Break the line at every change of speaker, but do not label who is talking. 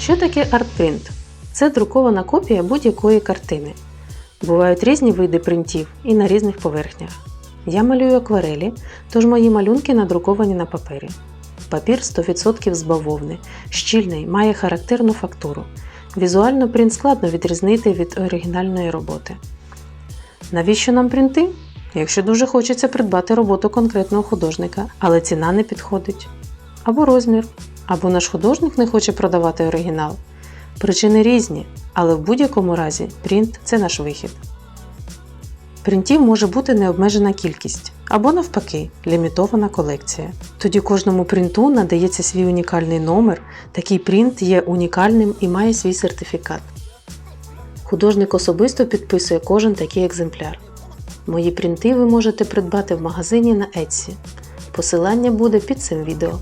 Що таке артпринт? Це друкована копія будь-якої картини. Бувають різні види принтів і на різних поверхнях. Я малюю акварелі, тож мої малюнки надруковані на папері. Папір 100% з бавовни, щільний, має характерну фактуру. Візуально принт складно відрізнити від оригінальної роботи. Навіщо нам принти? Якщо дуже хочеться придбати роботу конкретного художника, але ціна не підходить. Або розмір, або наш художник не хоче продавати оригінал. Причини різні, але в будь-якому разі принт це наш вихід. Принтів може бути необмежена кількість, або навпаки, лімітована колекція. Тоді кожному принту надається свій унікальний номер, такий принт є унікальним і має свій сертифікат. Художник особисто підписує кожен такий екземпляр. Мої принти ви можете придбати в магазині на Etsy. Посилання буде під цим відео.